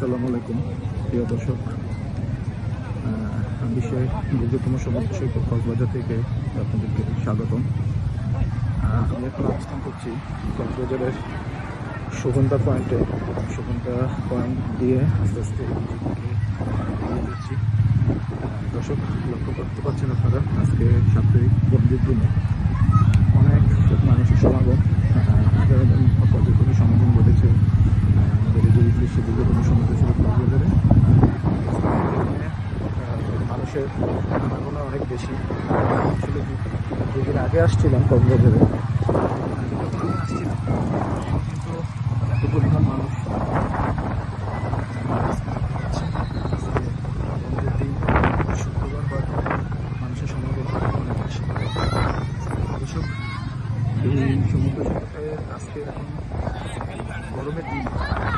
আসসালামু আলাইকুম, প্রিয় দর্শক। আমি বিশ্বের দীর্ঘতম সৈকত কক্সবাজার থেকে আপনাদেরকে স্বাগতম। আমি এখন অবস্থান করছি কক্সবাজারের সুগন্ধা পয়েন্টে। সুগন্ধা পয়েন্ট দিয়ে আস্তে আস্তে যাচ্ছি। দর্শক, লক্ষ্য করতে পারছেন আপনারা, আজকে সাপ্তাহিক বন্ধের দিনে অনেক মানুষের সমাগম। পর্যটনের সমাগম ঘটেছে। আমাদের এই যে বিশ্বের দীর্ঘতম সমুদ্র সৈকত কক্সবাজারে আহ, মানুষের আনাগোনা অনেক বেশি। আসলে দুদিন আগে আসছিলাম কক্সবাজারে যতদিন আসছিলাম কিন্তু এত পরিমাণ মানুষ বন্ধের দিন শুক্রবার হওয়ার কারণে মানুষের সমাগম অনেক বেশি দর্শক এই সমুদ্র সৈকতে আজকে এখন গরমের দিন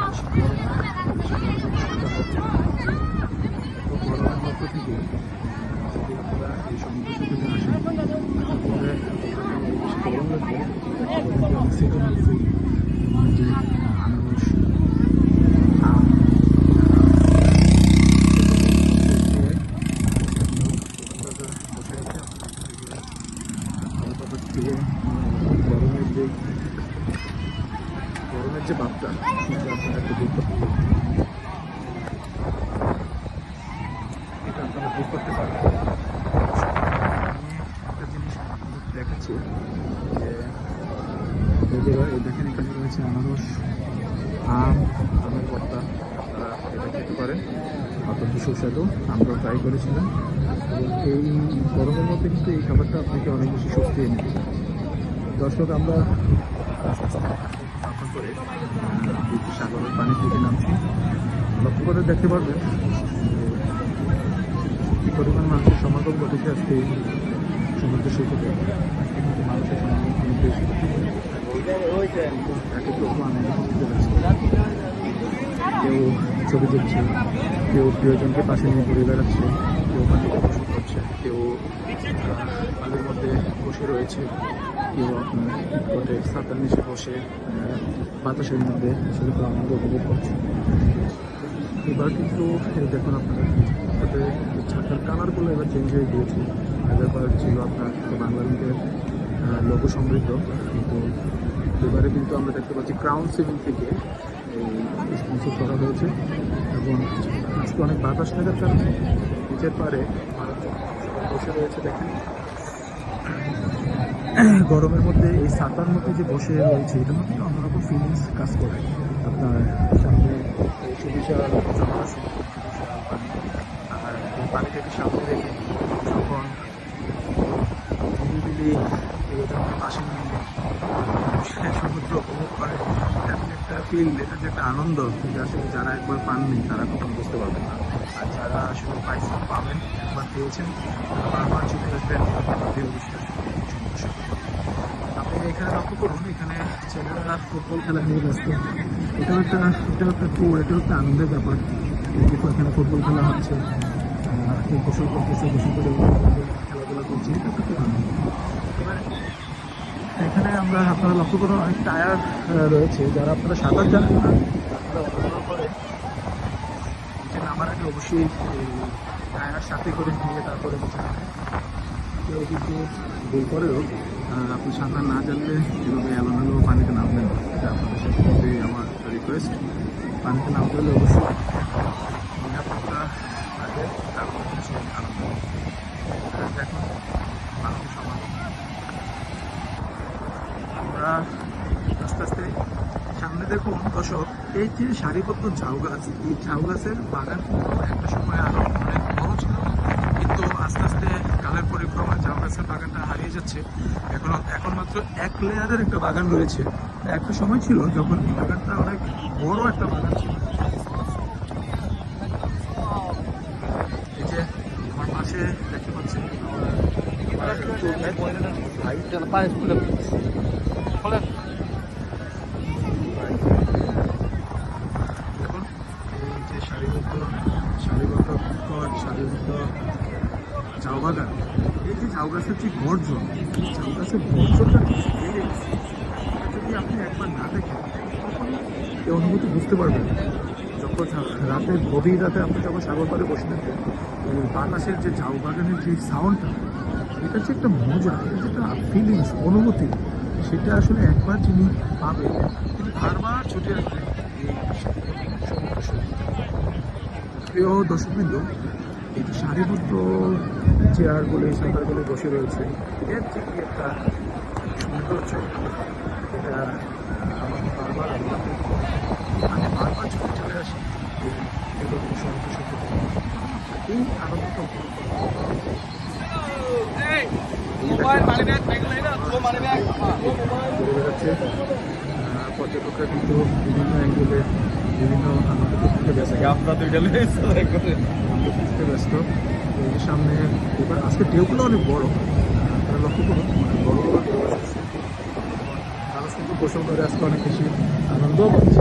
বেশি গরম, বেশি গরম অসুবিধা হচ্ছে না। তো গরমের মধ্য থেকে যদি আপনারা এই সমুদ্র সৈকতে আসেন আসার পরে আপনাদের এই বেশি গরম লাগবে আপনাদের অনেক seasonal fruit, যে আনারস আম বসে আছে খাবার খেয়ে গরমের যে গরমের যে সেটা আপনারা এটা আপনারা দূর করতে পারবেন। আমি একটা জিনিস দেখাচ্ছি, যে দেখেন, এখানে রয়েছে আনারস, আম, আমের ভর্তা। আপনারা এটা খেতে পারেন। অত্যন্ত সুস্বাদু। আমরা ট্রাই করেছিলাম। এই গরমের মধ্যে কিন্তু এই খাবারটা আপনাকে অনেক বেশি স্বস্তি এনে দেবে। দর্শক, আমরা সাগরের পানির দিকে নামছি। লক্ষ্য করে দেখতে পারবেন কি পরিমাণ মানুষের সমাগম ঘটেছে আজকে সমুদ্র সৈকতে। কেউ ছবি তুলছে, কেউ প্রিয়জনকে পাশে নিয়ে ঘুরে বেড়াচ্ছে, কেউ করছে কেউ পানির মধ্যে বসে রয়েছে, কেউ কোটে ছাতার নিচে বসে বাতাসের মধ্যে খুব আনন্দ উপভোগ করছে। এবার কিন্তু দেখুন আপনারা তাদের ছাতার কালারগুলো এবার চেঞ্জ হয়ে গিয়েছে। আগেরবার ছিল আপনার বাংলা লিগের লোগো সমৃদ্ধ কিন্তু এবারে কিন্তু আমরা দেখতে পাচ্ছি ক্রাউন সিভিল থেকে এই স্পন্সর করা হয়েছে। এবং আজকে অনেক বাতাস লাগার কারণে নিচের পারে বসে রয়েছে, দেখেন। গরমের মধ্যে এই ছাতার মধ্যে যে বসে রয়েছে এটার মধ্যে অন্যরকম ফিলিংস কাজ করে। আপনার সামনে সুবিশাল আর পানিটাকে সামনে রেখে যখন নিরিবিলি প্রিয়জনকে পাশে নিয়ে সে সমুদ্র উপভোগ করে এটা যে একটা ফিল এটা যে একটা আনন্দ এটা আসলে যারা একবার পাননি, তারা কখনো বুঝতে পারবেন না। আর যারা আসলে পাইছেন পাবেন, একবার পেয়েছেন বারবার চলে আসবেন আপনি এখানে লক্ষ্য করুন, এখানে ছেলেরা ফুটবল খেলা নিয়ে ব্যস্ত। এটাও একটা এটাও একটা ট্যুর এটাও একটা আনন্দের ব্যাপার। দেখো এখানে ফুটবল খেলা হচ্ছে গোসল করতেছে, গোসল করে খেলাধুলা করছে, এটা খুব আনন্দ। এখানে আমরা আপনারা লক্ষ্য করুন, অনেক টায়ার রয়েছে। যারা আপনারা সাঁতার জানেন না আপনারা করে নামার আগে অবশ্যই টায়ার সাথে করে নিয়ে তারপরে কেউ কিন্তু ভুল করেও আপনি সাঁতার না জানলে এভাবে এলোমেলো পানিতে নামবেন। এটা আপনাদের সাথে আমার রিকোয়েস্ট পানিতে নামতে হলে অবশ্যই নিরাপত্তা আগে তারপর হচ্ছে আনন্দ আহ, দেখুন মানুষ সমাজ আমরা আস্তে আস্তে সামনে দেখুন দর্শক এই যে সারিবদ্ধ ঝাউ গাছ, এই ঝাউ গাছের বাগান একটা সময় আরও অনেক বড় ছিল। কিন্তু আস্তে আস্তে কালের পরিক্রমায় ঝাউ গাছের বাগানটা হারিয়ে যাচ্ছে। এখন এখন মাত্র এক লেয়ারের একটা বাগান রয়েছে। একটা সময় ছিল যখন এই বাগানটা অনেক বড় একটা বাগান ছিল। এই যে পাশে দেখতে আমার কিন্তু দেখুন এই যে সারিবদ্ধ সারিবদ্ধ উত্তর সারিবদ্ধ ঝাউ বাগান এই যে গর্জন এই ঝাউ গাছের গর্জনটা যদি আপনি একবার না দেখেন তখন এই অনুভূতি বুঝতে পারবেন যখন রাতে গভীর রাতে আপনি যখন সাগর পাড়ে বসে ওই বাতাসের যে ঝাউ বাগানের যে সাউন্ডটা এটা যে একটা মজা একটা ফিলিংস অনুভূতি সেটা আসলে একবার যিনি পাবে তিনি বারবার ছুটে আসবে এই সমুদ্র সৈকতে। প্রিয় দর্শকবৃন্দ এই যে চেয়ারগুলো চেয়ারগুলো বসে রয়েছে। এর যে কি একটা সৌন্দর্য এটা আমাকে বারবার আমি বারবার ছুটে চলে আসি এই এরকম সৈকতে এই আহ, পর্যটকরা কিন্তু বিভিন্ন অ্যাঙ্গেলে বিভিন্ন ব্যস্ত খুঁজতে ব্যস্ত এই সামনে আজকে ঢেউগুলো অনেক বড়। তারা বড় বড় আজকে অনেক বেশি আনন্দও পাচ্ছে।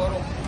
আসলে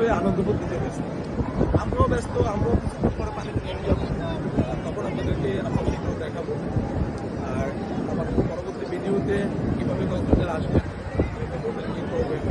হবে আনন্দবোধ দিতে ব্যস্ত। আমরাও ব্যস্ত, আমরাও কিছুক্ষণ পরে পানি নিয়ে যাব তখন আপনাদেরকে আপনাদেরকেও দেখাবো। আর আমাদের পরবর্তী ভিডিওতে কীভাবে কক্সবাজার আসবেন কী করবেন?